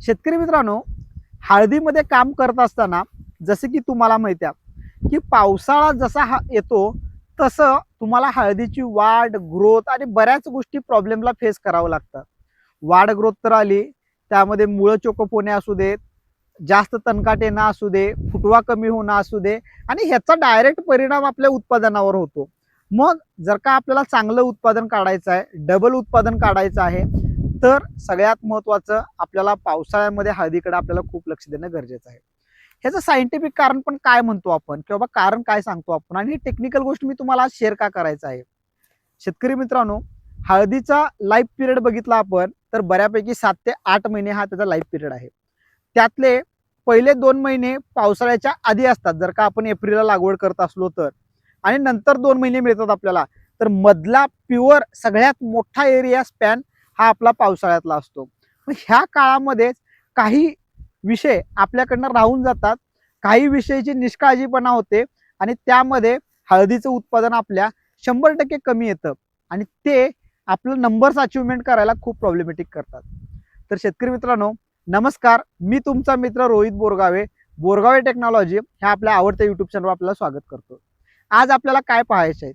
शेतकरी मित्रांनो हळदीमध्ये काम करत असताना जसे की तुम्हाला माहिती आहे की पावसाळा जसा हा येतो तसं तुम्हाला हळदीची वाढ ग्रोथ आणि बऱ्याच गोष्टी प्रॉब्लेमला फेस करावं लागतात वाढ ग्रोथ तर आली त्यामध्ये मुळं चोकप होणे असू देत जास्त तणकाट येणं असू दे फुटवा कमी होणं असू दे आणि ह्याचा डायरेक्ट परिणाम आपल्या उत्पादनावर होतो. मग जर का आपल्याला चांगलं उत्पादन काढायचं आहे डबल उत्पादन काढायचं आहे तर सगळ्यात महत्त्वाचं आपल्याला पावसाळ्यामध्ये हळदीकडे आपल्याला खूप लक्ष देणं गरजेचं आहे. ह्याचं सायंटिफिक कारण पण काय म्हणतो आपण? किंवा कारण काय सांगतो आपण? आणि ही टेक्निकल गोष्ट मी तुम्हाला आज शेअर का करायचं आहे? शेतकरी मित्रांनो हळदीचा लाईफ पिरियड बघितला आपण तर बऱ्यापैकी सात ते आठ महिने हा त्याचा लाईफ पिरियड आहे. त्यातले पहिले दोन महिने पावसाळ्याच्या आधी असतात. जर का आपण एप्रिलला लागवड करत असलो तर. आणि नंतर दोन महिने मिळतात आपल्याला. तर मधला प्युअर सगळ्यात मोठा एरिया स्पॅन हा आपला पावसाळ्यातला असतो. मग ह्या काळामध्येच काही विषय आपल्याकडनं राहून जातात. काही विषयाची निष्काळजीपणा होते आणि त्यामध्ये हळदीचं उत्पादन आपल्या शंभर टक्के कमी येतं आणि ते आपलं नंबर्स अचिव्हमेंट करायला खूप प्रॉब्लेमॅटिक करतात. तर शेतकरी मित्रांनो नमस्कार. मी तुमचा मित्र रोहित बोरगावे बोरगावे टेक्नॉलॉजी ह्या आपल्या आवडत्या युट्यूब चॅनलवर आपल्याला स्वागत करतो आज आपल्याला काय पाहायचे आहेत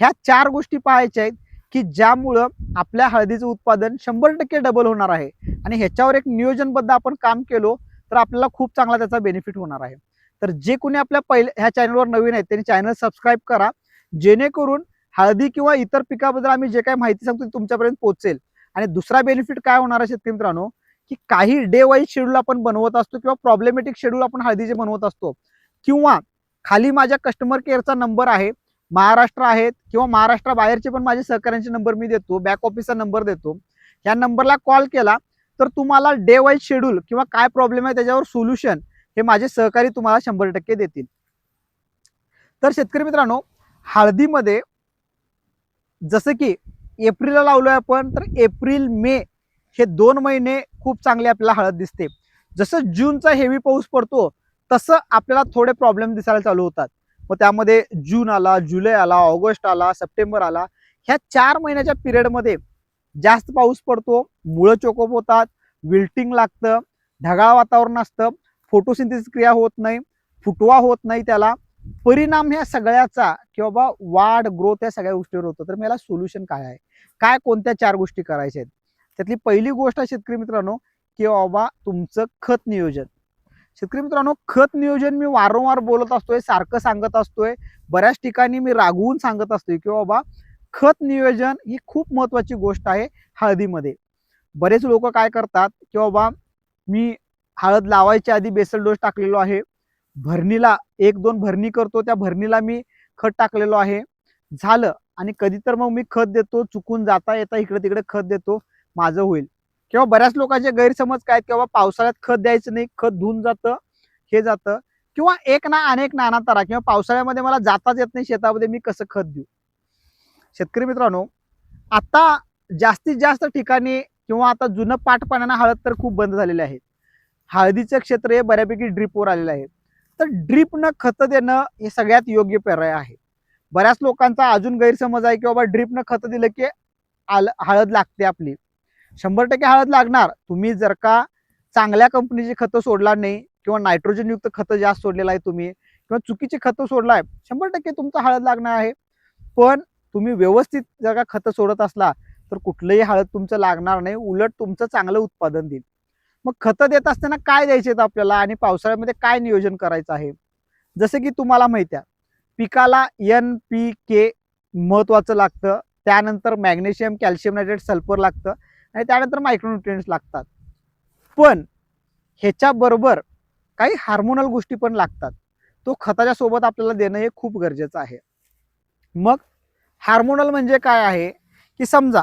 ह्या चार गोष्टी पाहायच्या आहेत. की ज्यामुळं आपल्या हळदीचं उत्पादन शंभर टक्के डबल होणार आहे. आणि ह्याच्यावर एक नियोजनबद्ध आपण काम केलो तर आपल्याला खूप चांगला त्याचा बेनिफिट होणार आहे. तर जे कोणी आपल्या पहिल्या ह्या चॅनलवर नवीन आहेत त्यांनी चॅनल सबस्क्राईब करा. जेणेकरून हळदी किंवा इतर पिकाबद्दल आम्ही जे काही माहिती सांगतो ती तुमच्यापर्यंत पोहोचेल. आणि दुसरा बेनिफिट काय होणार आहे शेतकरी मित्रांनो की काही डे वाईज शेड्यूल आपण बनवत असतो किंवा प्रॉब्लेमॅटिक शेड्यूल आपण हळदीचे बनवत असतो. किंवा खाली माझ्या कस्टमर केअरचा नंबर आहे महाराष्ट्र आहेत किंवा महाराष्ट्राबाहेरचे पण माझे सहकाऱ्यांचे नंबर मी देतो बॅक ऑफिसचा नंबर देतो. ह्या नंबरला कॉल केला तर तुम्हाला डे वाईज शेड्यूल किंवा काय प्रॉब्लेम आहे त्याच्यावर सोल्युशन हे माझे सहकारी तुम्हाला शंभर टक्के देतील. तर शेतकरी मित्रांनो हळदीमध्ये जसं की एप्रिलला लावलोय आपण तर एप्रिल मे हे दोन महिने खूप चांगले आपल्याला हळद दिसते. जसं जूनचा हेवी पाऊस पडतो तसं आपल्याला थोडे प्रॉब्लेम दिसायला चालू होतात. मग त्यामध्ये जून आला जुलै आला ऑगस्ट आला सप्टेंबर आला. ह्या चार महिन्याच्या पिरियडमध्ये जास्त पाऊस पडतो मुळं चोकोप होतात विल्टिंग लागतं ढगाळ वातावरण असतं फोटोसिंथेसिस क्रिया होत नाही फुटवा होत नाही त्याला. परिणाम ह्या सगळ्याचा किंवा बा वाढ ग्रोथ या सगळ्या गोष्टीवर होतो. तर मला सोल्युशन काय आहे? काय कोणत्या चार गोष्टी करायच्या आहेत? त्यातली पहिली गोष्ट आहे शेतकरी मित्रांनो की बाबा तुमचं खत नियोजन. शेतकरी मित्रांनो खत नियोजन मी वारंवार बोलत असतोय सारखं सांगत असतोय. बऱ्याच ठिकाणी मी रागवून सांगत असतोय की बाबा खत नियोजन ही खूप महत्वाची गोष्ट आहे हळदीमध्ये. बरेच लोक काय करतात की बाबा मी हळद लावायच्या आधी बेसल डोस टाकलेलो आहे. भरणीला एक दोन भरणी करतो त्या भरणीला मी खत टाकलेलो आहे. झालं आणि कधी तर मग मी खत देतो चुकून जाता येता इकडे तिकडे खत देतो माझं होईल. किंवा बऱ्याच लोकांचे गैरसमज काय किंवा पावसाळ्यात खत द्यायचं नाही खत धुवून जातं हे जातं. किंवा एक ना अनेक नाना तारा किंवा पावसाळ्यामध्ये मला जाताच येत नाही शेतामध्ये मी कसं खत देऊ? शेतकरी मित्रांनो आता जास्तीत जास्त ठिकाणी किंवा आता जुनं पाटपाण्यानं हळद तर खूप बंद झालेले आहे. हळदीचं क्षेत्र हे बऱ्यापैकी ड्रीपवर आलेलं आहे. तर ड्रीपनं खतं देणं हे सगळ्यात योग्य पर्याय आहे. बऱ्याच लोकांचा अजून गैरसमज आहे की बाबा ड्रीपनं खतं दिलं की आल हळद लागते आपली. शंभर टक्के हळद लागणार. तुम्ही जर का चांगल्या कंपनीची खतं सोडला नाही किंवा नायट्रोजनयुक्त खतं जास्त सोडलेलं आहे तुम्ही किंवा चुकीची खतं सोडलाय शंभर टक्के तुमचं हळद लागणार आहे. पण तुम्ही व्यवस्थित जर का खतं सोडत असला तर कुठलंही हळद तुमचं लागणार नाही. उलट तुमचं चांगलं उत्पादन देईल. मग खतं देत असताना काय द्यायचे आहेत आपल्याला आणि पावसाळ्यामध्ये काय नियोजन करायचं आहे? जसं की तुम्हाला माहिती आहे पिकाला एन पी के महत्वाचं लागतं. त्यानंतर मॅग्नेशियम कॅल्शियम नायट्रेट सल्फर लागतं. आणि त्यानंतर मायक्रोन्युट्रियन्स लागतात. पण ह्याच्याबरोबर काही हार्मोनल गोष्टी पण लागतात. तो खताच्या सोबत आपल्याला देणं हे खूप गरजेचं आहे. मग हार्मोनल म्हणजे काय आहे? की समजा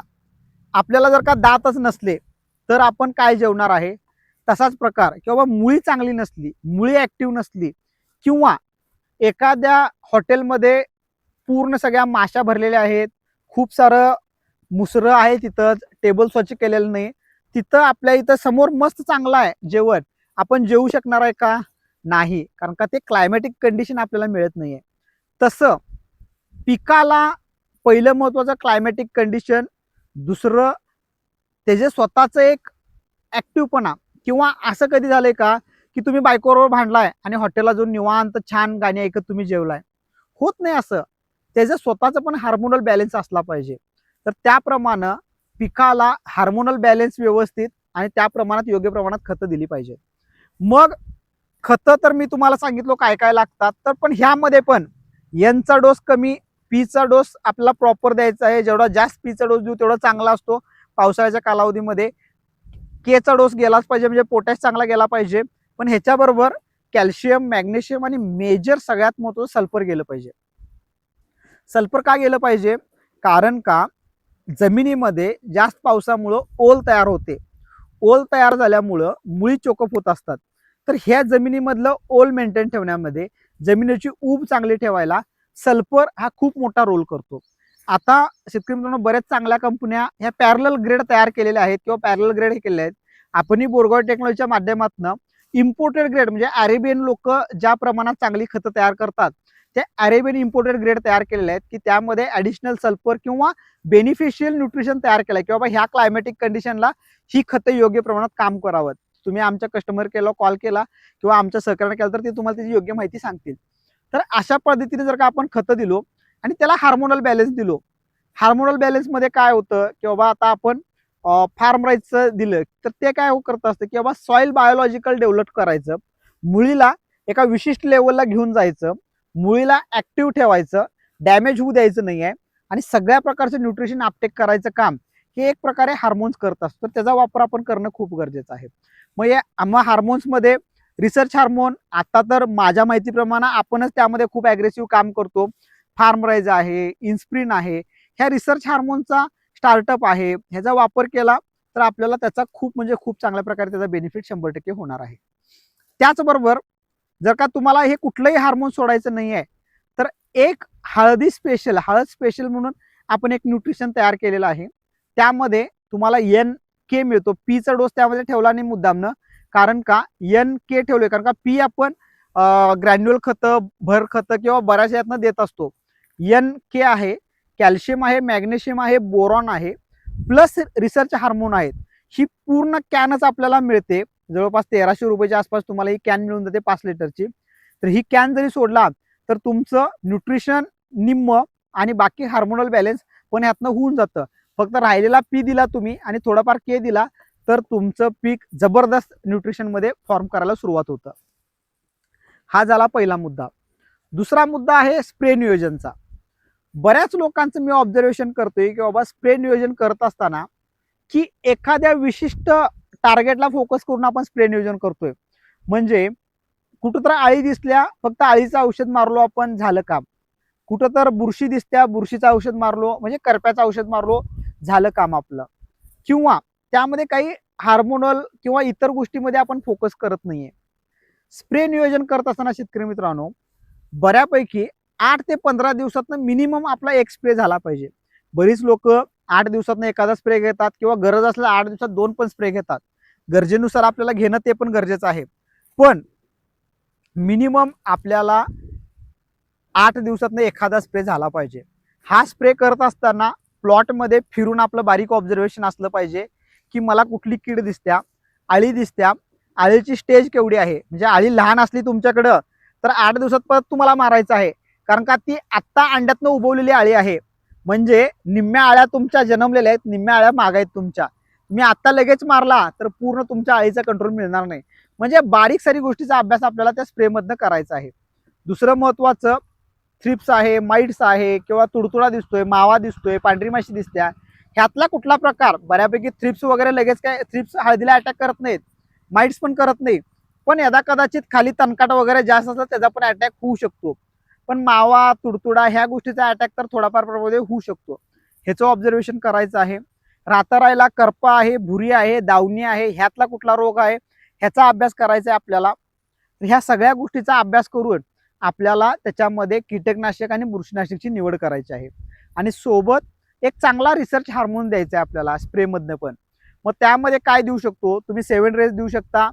आपल्याला जर का दातच नसले तर आपण काय जेवणार आहे? तसाच प्रकार. किंवा मुळी चांगली नसली मुळी ॲक्टिव्ह नसली किंवा एखाद्या हॉटेलमध्ये पूर्ण सगळ्या माशा भरलेल्या आहेत खूप सारं मुसरं आहे तिथंच टेबल स्वच्छ केलेलं नाही. तिथं आपल्या इथं समोर मस्त चांगलं आहे जेवण. आपण जेवू शकणार आहे का? नाही. कारण का ते क्लायमॅटिक कंडिशन आपल्याला मिळत नाही आहे तसं पिकाला पहिलं महत्त्वाचं क्लायमॅटिक कंडिशन दुसरं त्याचे स्वतःचं एक ॲक्टिव्हपणा किंवा असं कधी झालंय का? की तुम्ही बायकोबरोबर भांडलाय आणि हॉटेलला जाऊन निवांत छान गाणी ऐकत तुम्ही जेवलाय. होत नाही असं. त्याचं स्वतःचं पण हार्मोनल बॅलेन्स असला पाहिजे. तर त्याप्रमाणे पिकाला हार्मोनल बॅलेन्स व्यवस्थित आणि त्या प्रमाणात योग्य प्रमाणात खतं दिली पाहिजे. मग खतं तर मी तुम्हाला सांगितलो काय काय लागतात तर पण ह्यामध्ये पण यांचा डोस कमी पीचा डोस आपला प्रॉपर द्यायचा आहे. जेवढा जास्त पीचा डोस देऊ तेवढा चांगला असतो. पावसाळ्याच्या कालावधीमध्ये केचा डोस गेलाच पाहिजे म्हणजे पोटॅश चांगला गेला पाहिजे. पण ह्याच्याबरोबर कॅल्शियम मॅग्नेशियम आणि मेजर सगळ्यात महत्त्वाचं सल्फर गेलं पाहिजे. सल्फर का गेलं पाहिजे? कारण का? जमिनीमध्ये जास्त पावसामुळं ओल तयार होते. ओल तयार झाल्यामुळं मुळी चोकप होत असतात. तर ह्या जमिनीमधलं ओल मेंटेन ठेवण्यामध्ये जमिनीची ऊब चांगली ठेवायला सल्फर हा खूप मोठा रोल करतो. आता शेतकरी मित्रांनो बऱ्याच चांगल्या कंपन्या ह्या पॅरल ग्रेड तयार केलेल्या आहेत किंवा पॅरल ग्रेड हे केलेले आहेत. आपणही बोरगाव टेक्नॉलॉजीच्या माध्यमातून इम्पोर्टेड ग्रेड म्हणजे अरेबियन लोक ज्या प्रमाणात चांगली खतं तयार करतात ते अरेबियन इम्पोर्टेड ग्रेड तयार केलेले आहेत की त्यामध्ये ॲडिशनल सल्फर किंवा बेनिफिशियल न्यूट्रिशन तयार केलं किंवा बाबा ह्या क्लायमॅटिक कंडिशनला ही खतं योग्य प्रमाणात काम करावं. तुम्ही आमच्या कस्टमर केला कॉल केला किंवा आमच्या सहकार्याने केलं तर ते तुम्हाला त्याची योग्य माहिती सांगतील. तर अशा पद्धतीने जर का आपण खतं दिलो आणि त्याला हार्मोनल बॅलन्स दिलो हार्मोनल बॅलन्समध्ये काय होतं की बाबा आता आपण फार्म राईजचं दिलं तर ते काय हो करत असतं की बाबा सॉईल बायोलॉजिकल डेव्हलप करायचं मुळीला एका विशिष्ट लेवलला घेऊन जायचं मुळीला ऍक्टिव्ह ठेवायचं डॅमेज होऊ द्यायचं नाही आहे आणि सगळ्या प्रकारचं न्यूट्रिशन अपटेक करायचं काम हे एक प्रकारे हार्मोन्स करत असतो. तर त्याचा वापर आपण करणं खूप गरजेचं आहे. मग या आम्हा हार्मोन्समध्ये रिसर्च हार्मोन आता तर माझ्या माहितीप्रमाणे आपणच त्यामध्ये खूप ॲग्रेसिव्ह काम करतो. फार्मराईज आहे इन्स्प्रिन आहे. ह्या रिसर्च हार्मोनचा स्टार्टअप आहे. ह्याचा वापर केला तर आपल्याला त्याचा खूप म्हणजे खूप चांगल्या प्रकारे त्याचा बेनिफिट शंभर टक्के होणार आहे. त्याचबरोबर जर का तुम्हाला हे कुठलंही हार्मोन सोडायचं नाही आहे तर एक हळदी स्पेशल हळद स्पेशल म्हणून आपण एक न्यूट्रिशन तयार केलेलं आहे. त्यामध्ये तुम्हाला एन के मिळतो. पीचा डोस त्यामध्ये ठेवला नाही मुद्दामनं. कारण का? एन के ठेवले कारण का? पी आपण ग्रॅन्युअल खतं भर खतं किंवा बऱ्याच यातनं देत असतो. एन के आहे कॅल्शियम आहे मॅग्नेशियम आहे बोरॉन आहे प्लस रिसर्च हार्मोन आहेत. ही पूर्ण कॅनच आपल्याला मिळते. जवळपास तेराशे रुपयाच्या आसपास तुम्हाला ही कॅन मिळून जाते पाच लिटरची. तर ही कॅन जरी सोडला तर तुमचं न्यूट्रिशन निम्म आणि बाकी हार्मोनल बॅलेन्स पण ह्यातनं होऊन जातं. फक्त राहिलेला पी दिला तुम्ही आणि थोडाफार के दिला तर तुमचं पीक जबरदस्त न्यूट्रिशनमध्ये फॉर्म करायला सुरुवात होतं. हा झाला पहिला मुद्दा. दुसरा मुद्दा आहे स्प्रे नियोजनचा. बऱ्याच लोकांचं मी ऑब्झर्वेशन करतोय की बाबा स्प्रे नियोजन करत असताना की एखाद्या विशिष्ट टार्गेटला फोकस करून आपण स्प्रे नियोजन करतोय. म्हणजे कुठं तर आळी दिसल्या फक्त आळीचं औषध मारलो आपण झालं काम. कुठं तर बुरशी दिसत्या बुरशीचं औषध मारलो म्हणजे करप्याचं औषध मारलो झालं काम आपलं. किंवा त्यामध्ये काही हार्मोनल किंवा इतर गोष्टीमध्ये आपण फोकस करत नाहीये. स्प्रे नियोजन करत असताना शेतकरी मित्रांनो बऱ्यापैकी आठ ते पंधरा दिवसातनं मिनिमम आपला एक स्प्रे झाला पाहिजे. बरीच लोक आठ दिवसातनं एखादा स्प्रे घेतात किंवा गरज असल्या आठ दिवसात दोन पण स्प्रे घेतात. गरजेनुसार आपल्याला घेणं ते पण गरजेचं आहे. पण मिनिमम आपल्याला आठ दिवसातनं एखादा स्प्रे झाला पाहिजे. हा स्प्रे करत असताना प्लॉटमध्ये फिरून आपलं बारीक ऑब्झर्वेशन असलं पाहिजे की मला कुठली कीड दिसत्या आळी दिसत्या आळीची स्टेज केवढी आहे? म्हणजे आळी लहान असली तुमच्याकडं तर आठ दिवसात परत तुम्हाला मारायचं आहे. कारण का ती आत्ता अंड्यातनं उभवलेली आळी आहे. म्हणजे निम्म्या आळ्या तुमच्या जन्मलेल्या आहेत निम्म्या आळ्या माग आहेत तुमच्या. मी आत्ता लगेच मारला तर पूर्ण तुमच्या आळीचा कंट्रोल मिळणार नाही. म्हणजे बारीक सारी गोष्टीचा अभ्यास आपल्याला त्या स्प्रेमधनं करायचा आहे. दुसरं महत्त्वाचं थ्रिप्स आहे माइट्स आहे किंवा तुडतुडा दिसतोय मावा दिसतोय पांढरी माशी दिसत्या. ह्यातला कुठला प्रकार? बऱ्यापैकी थ्रिप्स वगैरे लगेच काय थ्रिप्स हळदीला अटॅक करत नाहीत. माइट्स पण करत नाही पण यदा कदाचित खाली तणकाट वगैरे जास्त असतात त्याचा पण अटॅक होऊ शकतो. पण मावा तुडतुडा ह्या गोष्टीचा अटॅक तर थोडाफार प्रमाणामध्ये होऊ शकतो. ह्याचं ऑब्झर्वेशन करायचं आहे. रातारायला करपा आहे भुरी आहे दावणी आहे ह्यातला कुठला रोग आहे ह्याचा अभ्यास करायचा आहे आपल्याला. ह्या सगळ्या गोष्टीचा अभ्यास करून आपल्याला त्याच्यामध्ये कीटकनाशक आणि बुरशीनाशकची निवड करायची आहे. आणि सोबत एक चांगला रिसर्च हार्मोन द्यायचा आहे आपल्याला स्प्रेमधनं पण. मग त्यामध्ये काय देऊ शकतो? तुम्ही सेवन रेस देऊ शकता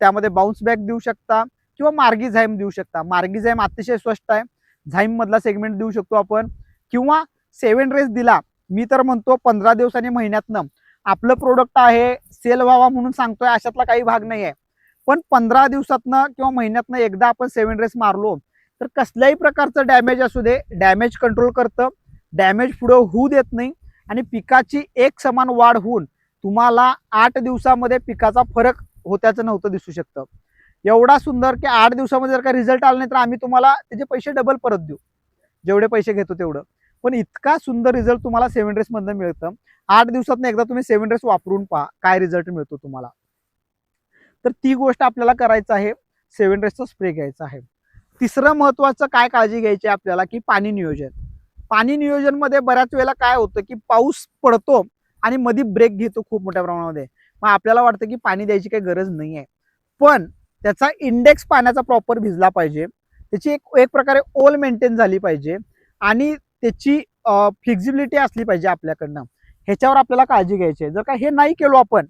त्यामध्ये बाउन्स बॅक देऊ शकता किंवा मार्गी झाईम देऊ शकता. मार्गी झाईम अतिशय स्वस्त आहे. झाईम मधला सेगमेंट देऊ शकतो आपण. किंवा सेवन रेस दिला मी तर म्हणतो पंधरा दिवसांनी महिन्यातनं. आपलं प्रोडक्ट आहे सेल व्हावा म्हणून सांगतोय अशातला काही भाग नाही आहे पण पंधरा दिवसातनं किंवा महिन्यातनं एकदा आपण सेवन रेस मारलो तर कसल्याही प्रकारचं डॅमेज असू दे. डॅमेज कंट्रोल करतं. डॅमेज पुढं होऊ देत नाही. आणि पिकाची एक समान वाढ होऊन तुम्हाला आठ दिवसामध्ये पिकाचा फरक होत्याचं नव्हतं दिसू शकतं. एवढा सुंदर की आठ दिवसामध्ये जर का रिझल्ट आला नाही तर आम्ही तुम्हाला त्याचे पैसे डबल परत देऊ. जेवढे पैसे घेतो तेवढं. पण इतका सुंदर रिझल्ट तुम्हाला सेव्हन ड्रेसमधनं मिळतं. आठ दिवसात एकदा तुम्ही सेव्हन ड्रेस वापरून पहा काय रिझल्ट मिळतो तुम्हाला. तर ती गोष्ट आपल्याला करायचं आहे. सेव्हन ड्रेसचा स्प्रे घ्यायचा आहे. तिसरं महत्वाचं काय काळजी घ्यायची आहे आपल्याला की पाणी नियोजन. पाणी नियोजनमध्ये बऱ्याच वेळेला काय होतं की पाऊस पडतो आणि मध्ये ब्रेक घेतो खूप मोठ्या प्रमाणामध्ये. मग आपल्याला वाटतं की पाणी द्यायची काही गरज नाही आहे पण त्याचा इंडेक्स पाण्याचा प्रॉपर भिजला पाहिजे. त्याची एक एक प्रकारे ओल मेंटेन झाली पाहिजे. आणि त्याची फ्लेक्झिबिलिटी असली पाहिजे आपल्याकडनं. ह्याच्यावर आपल्याला काळजी घ्यायची आहे. जर का हे नाही केलो आपण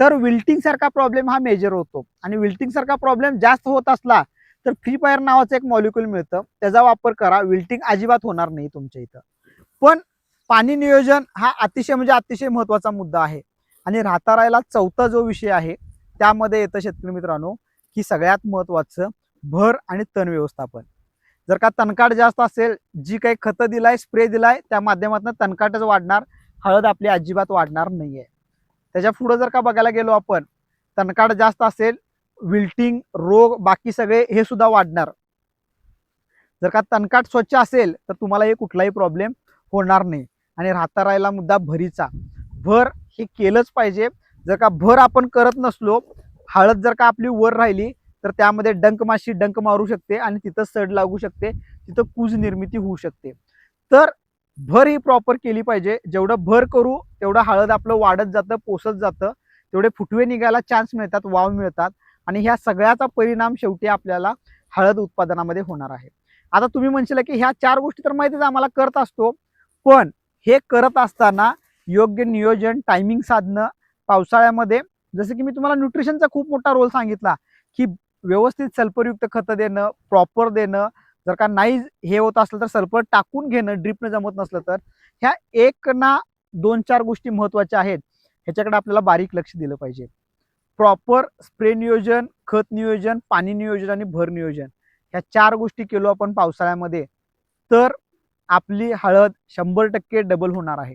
तर विल्टिंगसारखा प्रॉब्लेम हा मेजर होतो. आणि विल्टिंगसारखा प्रॉब्लेम जास्त होत असला तर फ्री फायर नावाचं एक मॉलिक्युल मिळतं. त्याचा वापर करा. विल्टिंग अजिबात होणार नाही तुमच्या इथं. पण पाणी नियोजन हा अतिशय म्हणजे अतिशय महत्त्वाचा मुद्दा आहे. आणि राहता राहायला चौथा जो विषय आहे त्यामध्ये येतं शेतकरी मित्रांनो की सगळ्यात महत्त्वाचं भर आणि तण व्यवस्थापन. जर का तणकाट जास्त असेल जी काही खतं दिलाय स्प्रे दिलाय त्या माध्यमातून तणकाटच वाढणार हळद आपली अजिबात वाढणार नाही आहे त्याच्या पुढं जर का बघायला गेलो आपण तणकाट जास्त असेल विल्टिंग रोग बाकी सगळे हे सुद्धा वाढणार. जर का तणकाट स्वच्छ असेल तर तुम्हाला हे कुठलाही प्रॉब्लेम होणार नाही. आणि राहता राहिला मुद्दा भरीचा. भर हे केलंच पाहिजे. जर का भर आपण करत नसलो हळद जर का आपली वर राहिली तर त्यामध्ये डंक माशी डंक मारू शकते आणि तिथं सड लागू शकते तिथं कूज निर्मिती होऊ शकते. तर भर ही प्रॉपर केली पाहिजे. जेवढं भर करू तेवढं हळद आपलं वाढत जातं पोसत जातं. तेवढे फुटवे निघायला चान्स मिळतात वाव मिळतात. आणि ह्या सगळ्याचा परिणाम शेवटी आपल्याला हळद उत्पादनामध्ये होणार आहे. आता तुम्ही म्हणशील की ह्या चार गोष्टी तर माहितीच आम्हाला करत असतो. पण हे करत असताना योग्य नियोजन टायमिंग साधणं पावसाळ्यामध्ये जसं की मी तुम्हाला न्यूट्रिशनचा खूप मोठा रोल सांगितला की व्यवस्थित सल्फरयुक्त खतं देणं प्रॉपर देणं जर का नाही हे होत असलं तर सल्फर टाकून घेणं ड्रिपनं जमत नसलं तर ह्या एक ना दोन चार गोष्टी महत्त्वाच्या आहेत ह्याच्याकडे आपल्याला बारीक लक्ष दिलं पाहिजे. प्रॉपर स्प्रे नियोजन खत नियोजन पाणी नियोजन आणि भर नियोजन ह्या चार गोष्टी केलो आपण पावसाळ्यामध्ये तर आपली हळद शंभर टक्के डबल होणार आहे.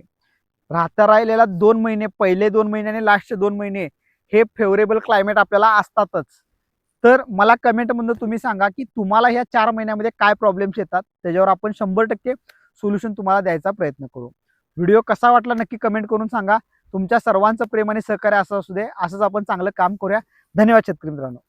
राहता राहिलेला दोन महिने पहिले दोन महिने आणि लास्टचे दोन महिने हे फेवरेबल क्लायमेट आपल्याला असतातच. तर मला कमेंटमधून तुम्ही सांगा की तुम्हाला ह्या चार महिन्यामध्ये काय प्रॉब्लेम्स येतात? त्याच्यावर आपण शंभर टक्के सोल्युशन तुम्हाला द्यायचा प्रयत्न करू. व्हिडिओ कसा वाटला नक्की कमेंट करून सांगा. तुमच्या सर्वांचं प्रेम आणि सहकार्य असं असू दे. असंच आपण चांगलं काम करूया. धन्यवाद शेतकरी मित्रांनो.